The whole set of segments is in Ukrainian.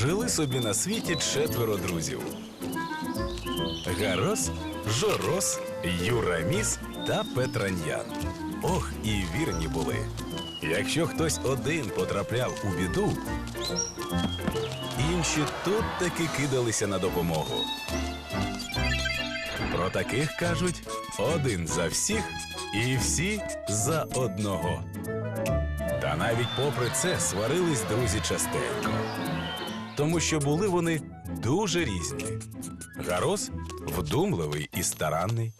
Жили собі на світі четверо друзів: Гарос, Жорос, Юраміс та Петраньян. Ох, і вірні були. Якщо хтось один потрапляв у біду, інші тут таки кидалися на допомогу. Про таких кажуть один за всіх і всі за одного. Та навіть попри це сварились друзі частенько. Тому що були вони дуже різні. Гарос вдумливий і старанний,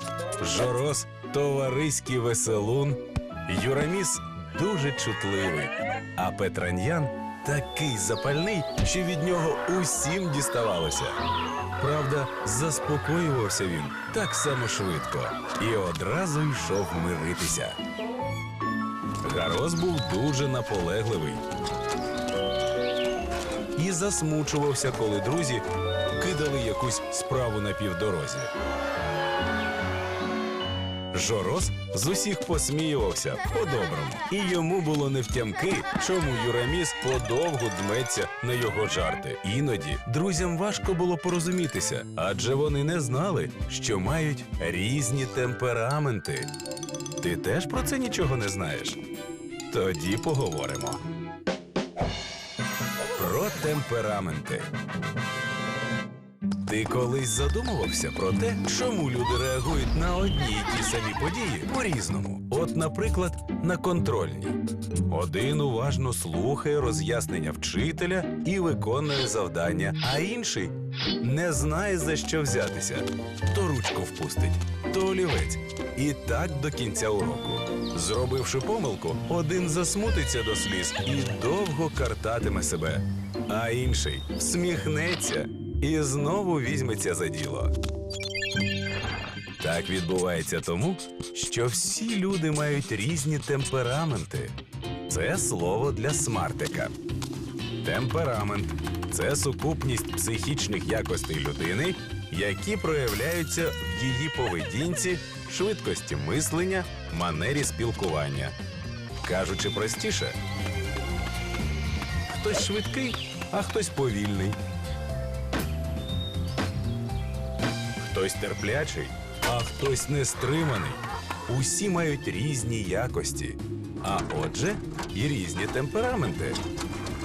Жорос товариський веселун, Юраміс дуже чутливий, а Петраньян такий запальний, що від нього усім діставалося. Правда, заспокоювався він так само швидко і одразу йшов миритися. Гарос був дуже наполегливий і засмучувався, коли друзі кидали якусь справу на півдорозі. Жорос з усіх посміювався по-доброму, і йому було невтямки, чому Юраміс подовго дметься на його жарти. Іноді друзям важко було порозумітися, адже вони не знали, що мають різні темпераменти. Ти теж про це нічого не знаєш? Тоді поговоримо. Про темпераменти. Ти колись задумувався про те, чому люди реагують на одні й ті самі події по-різному. От, наприклад, на контрольні. Один уважно слухає роз'яснення вчителя і виконує завдання, а інший не знає за що взятися. То ручку впустить, то олівець. І так до кінця уроку. Зробивши помилку, один засмутиться до сліз і довго картатиме себе, а інший всміхнеться і знову візьметься за діло. Так відбувається тому, що всі люди мають різні темпераменти. Це слово для смартика. Темперамент це сукупність психічних якостей людини, які проявляються в її поведінці, швидкості мислення, манері спілкування. Кажучи простіше, хтось швидкий, а хтось повільний. Хтось терплячий, а хтось нестриманий. Усі мають різні якості, а отже, і різні темпераменти.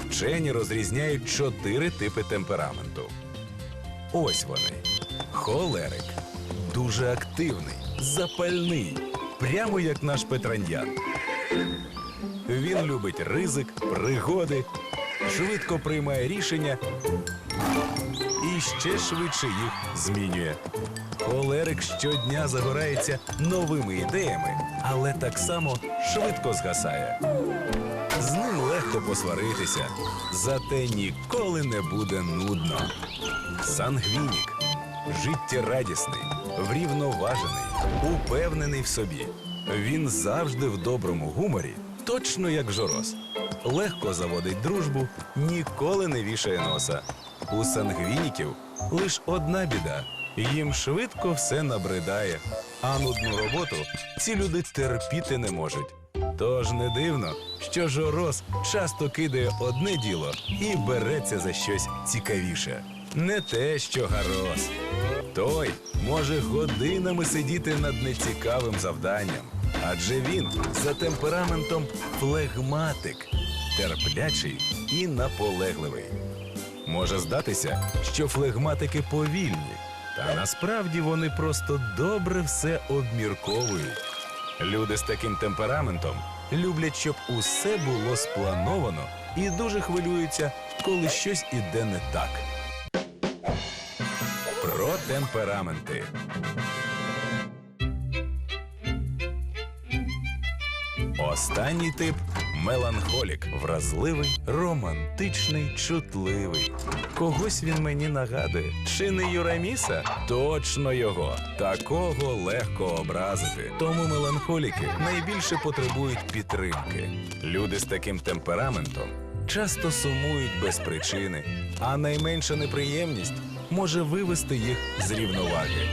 Вчені розрізняють чотири типи темпераменту. Ось вони: холерик, дуже активний, запальний, прямо як наш Петраньян. Він любить ризик, пригоди, швидко приймає рішення і ще швидше їх змінює. Холерик щодня загорається новими ідеями, але так само швидко згасає. З ним легко посваритися, зате ніколи не буде нудно. Сангвінік життєрадісний, врівноважений, упевнений в собі. Він завжди в доброму гуморі, точно як Жорос. Легко заводить дружбу, ніколи не вішає носа. У сангвініків лиш одна біда. Їм швидко все набридає, а нудну роботу ці люди терпіти не можуть. Тож не дивно, що Жорос часто кидає одне діло і береться за щось цікавіше. Не те, що Гарос. Той може годинами сидіти над нецікавим завданням, адже він за темпераментом флегматик, терплячий і наполегливий. Може здатися, що флегматики повільні, та насправді вони просто добре все обмірковують. Люди з таким темпераментом люблять, щоб усе було сплановано і дуже хвилюються, коли щось іде не так. Про темпераменти. Останній тип меланхолік, вразливий, романтичний, чутливий. Когось він мені нагадує. Чи не Юраміса? Точно його. Такого легко образити. Тому меланхоліки найбільше потребують підтримки. Люди з таким темпераментом часто сумують без причини, а найменша неприємність може вивести їх з рівноваги.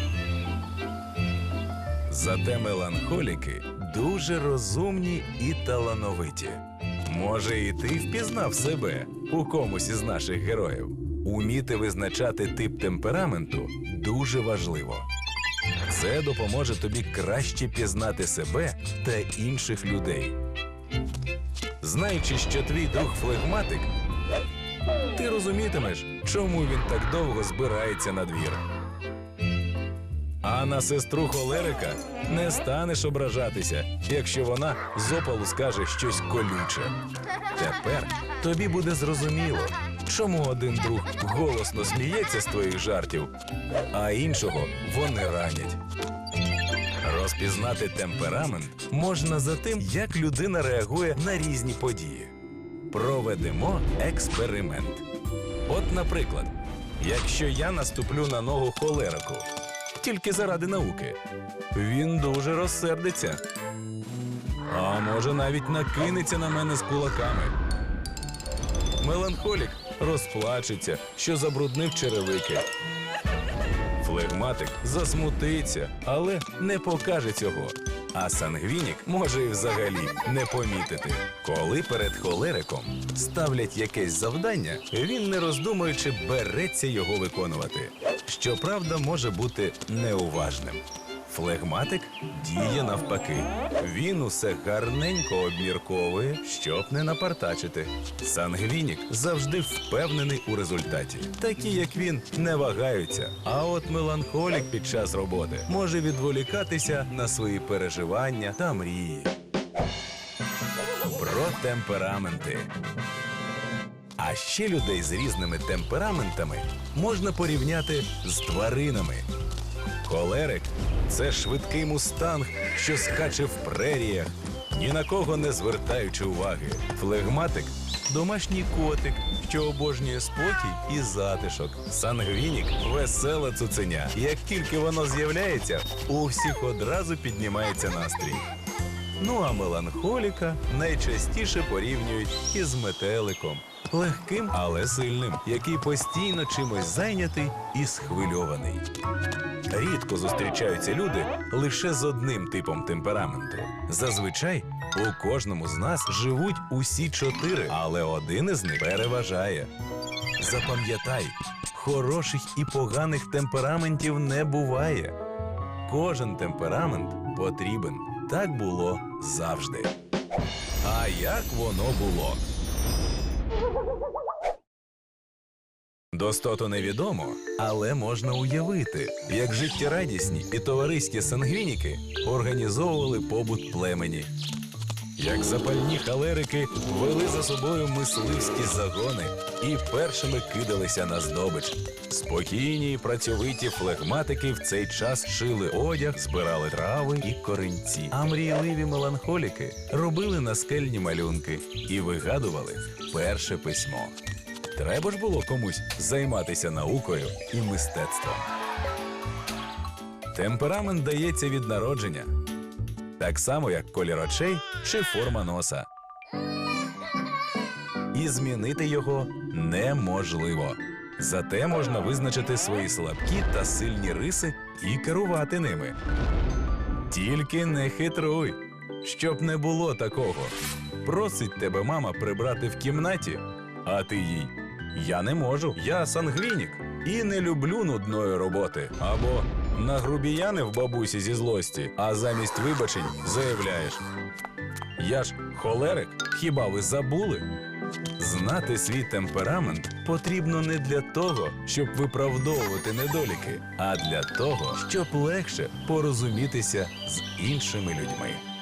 Зате меланхоліки дуже розумні і талановиті. Може, і ти впізнав себе у комусь із наших героїв. Уміти визначати тип темпераменту дуже важливо. Це допоможе тобі краще пізнати себе та інших людей. Знаючи, що твій друг флегматик, ти розумітимеш, чому він так довго збирається на двір. А на сестру холерика не станеш ображатися, якщо вона з опалу скаже щось колюче. Тепер тобі буде зрозуміло, чому один друг голосно сміється з твоїх жартів, а іншого вони ранять. Розпізнати темперамент можна за тим, як людина реагує на різні події. Проведемо експеримент. От, наприклад, якщо я наступлю на ногу холерику, тільки заради науки, він дуже розсердиться. А може навіть накинеться на мене з кулаками. Меланхолік розплачеться, що забруднив черевики. Флегматик засмутиться, але не покаже цього. А сангвінік може і взагалі не помітити. Коли перед холериком ставлять якесь завдання, він не роздумуючи береться його виконувати. Щоправда, може бути неуважним. Флегматик діє навпаки. Він усе гарненько обмірковує, щоб не напартачити. Сангвінік завжди впевнений у результаті. Такі, як він, не вагаються. А от меланхолік під час роботи може відволікатися на свої переживання та мрії. Про темпераменти. А ще людей з різними темпераментами можна порівняти з тваринами. Холерик це швидкий мустанг, що скаче в преріях, ні на кого не звертаючи уваги. Флегматик домашній котик, що обожнює спокій і затишок. Сангвінік весела цуценя. Як тільки воно з'являється, у всіх одразу піднімається настрій. Ну а меланхоліка найчастіше порівнюють із метеликом. Легким, але сильним, який постійно чимось зайнятий і схвильований. Рідко зустрічаються люди лише з одним типом темпераменту. Зазвичай у кожному з нас живуть усі чотири, але один із них переважає. Запам'ятай, хороших і поганих темпераментів не буває. Кожен темперамент потрібен. Так було завжди. А як воно було? Достото невідомо, але можна уявити, як життєрадісні і товариські сангвініки організовували побут племені. Як запальні халерики вели за собою мисливські загони і першими кидалися на здобич. Спокійні і працьовиті флегматики в цей час шили одяг, збирали трави і корінці. А мрійливі меланхоліки робили наскельні малюнки і вигадували перше письмо. Треба ж було комусь займатися наукою і мистецтвом. Темперамент дається від народження, так само як колір очей чи форма носа. І змінити його неможливо. Зате можна визначити свої слабкі та сильні риси і керувати ними. Тільки не хитруй, щоб не було такого. Просить тебе мама прибрати в кімнаті, а ти їй. Я не можу, я сангвінік і не люблю нудної роботи. Або нагрубіянив бабусі зі злості, а замість вибачень заявляєш. Я ж холерик, хіба ви забули? Знати свій темперамент потрібно не для того, щоб виправдовувати недоліки, а для того, щоб легше порозумітися з іншими людьми.